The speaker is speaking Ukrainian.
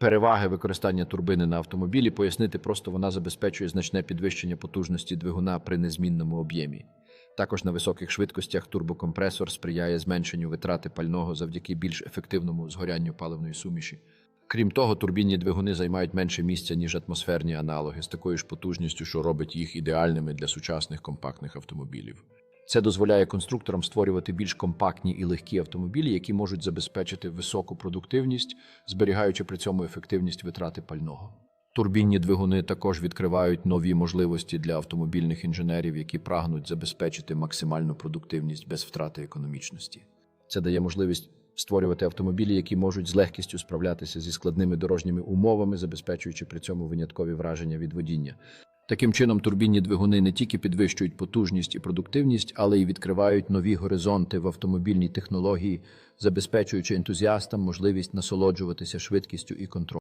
переваги використання турбини на автомобілі пояснити просто вона забезпечує значне підвищення потужності двигуна при незмінному об'ємі. Також на високих швидкостях турбокомпресор сприяє зменшенню витрати пального завдяки більш ефективному згорянню паливної суміші. Крім того, турбінні двигуни займають менше місця, ніж атмосферні аналоги з такою ж потужністю, що робить їх ідеальними для сучасних компактних автомобілів. Це дозволяє конструкторам створювати більш компактні і легкі автомобілі, які можуть забезпечити високу продуктивність, зберігаючи при цьому ефективність витрати пального. Турбінні двигуни також відкривають нові можливості для автомобільних інженерів, які прагнуть забезпечити максимальну продуктивність без втрати економічності. Це дає можливість створювати автомобілі, які можуть з легкістю справлятися зі складними дорожніми умовами, забезпечуючи при цьому виняткові враження від водіння. Таким чином, турбінні двигуни не тільки підвищують потужність і продуктивність, але й відкривають нові горизонти в автомобільній технології, забезпечуючи ентузіастам можливість насолоджуватися швидкістю і контролем.